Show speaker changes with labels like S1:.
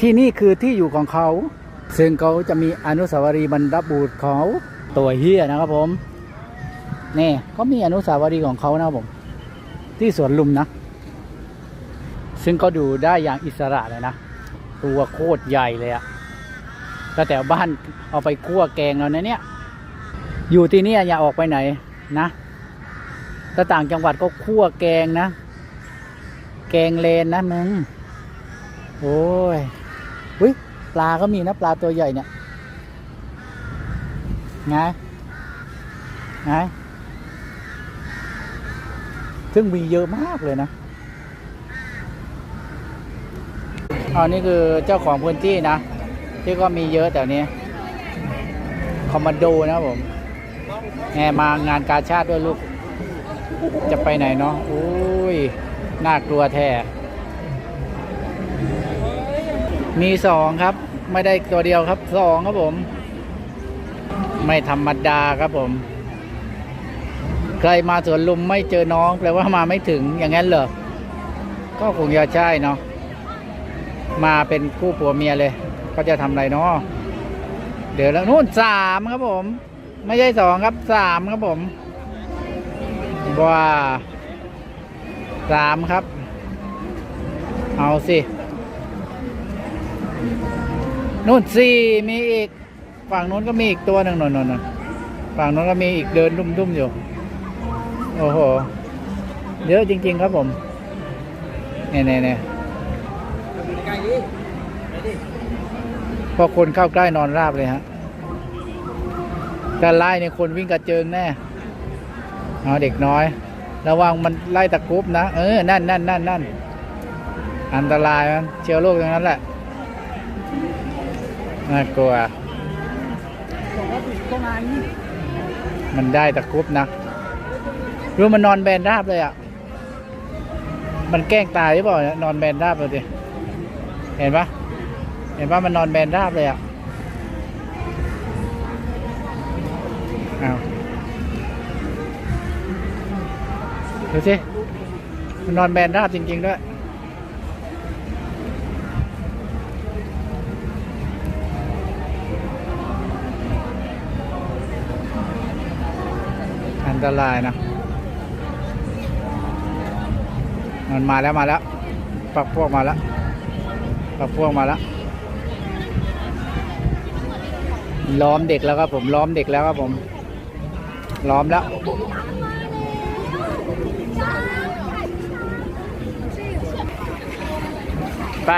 S1: ที่นี่คือที่อยู่ของเขา ซึ่งเขาจะมีอนุสาวรีย์บรรพบุรุษเขาตัวเฮียนะครับผมนี่เขามีอนุสาวรีย์ของเขานะครับผม ที่สวนลุมนะ ซึ่งก็ดูได้อย่างอิสระเลยนะ ตัวโคตรใหญ่เลยอะก็แต่บ้านเอาไปคั่วแกงแล้วนะเนี่ย อยู่ที่นี่อย่าออกไปไหนนะถ้าต่างจังหวัดก็คั่วแกงนะ แกงเลนนะมึง โอ้ย วิปลาก็มีนะปลาตัวใหญ่เนี่ยไงไงซึ่งมีเยอะมากเลยนะอันนี้คือเจ้าของพื้นที่นะ ที่ก็มีเยอะแต่นี้ คอมมานโดนะผมแงมางานกาชาติด้วยลูก จะไปไหนเนาะโอ้ย น่ากลัวแท้ มีสองครับ ไม่ได้ตัวเดียวครับสองครับผม ไม่ธรรมดาครับผมใครมาสวนลุมไม่เจอน้องแปลว่ามาไม่ถึงอย่างนั้นเหรอ ก็คงจะใช่เนาะมาเป็นคู่ผัวเมียเลย ก็จะทำอะไรเนาะเดี๋ยวแล้วนู่นสามครับผม ไม่ใช่สองครับสามครับผมว้าสามครับ เอาสิ นู่นสี่มีอีก ฝั่งนู้นก็มีอีกตัวหนึ่งนนนนฝั่งนู้นก็มีอีกเดินดุ้มๆอยู่ โอ้โห เยอะจริง ๆ ครับผมเนี่ยเนี่ยเนี่ยพอคนเข้าใกล้นอนราบเลยฮะการไล่เนี่ยคนวิ่งกระเจิงแน่เอาเด็กน้อย ระวังมันไล่ตะกรุบนะ เออ นั่นนั่นนั่นนั่นอันตรายมันเชื้อโรคตรงนั้นแหละ น่ากลัว มันได้ตะกรุบนะรู้มันนอนแบนราบเลยอะ มันแกล้งตายหรือเปล่านอนแบนราบเลยดิเห็นปะเห็นปะมันนอนแบนราบเลยอะเอาดูสิมันนอนแบนราบจริง ๆ ด้วย ตรายนะ มันมาแล้วมาแล้ว ปักพวกมาแล้ว ปักพวกมาแล้ว ล้อมเด็กแล้วครับผมล้อมเด็กแล้วครับผม ล้อมแล้วไป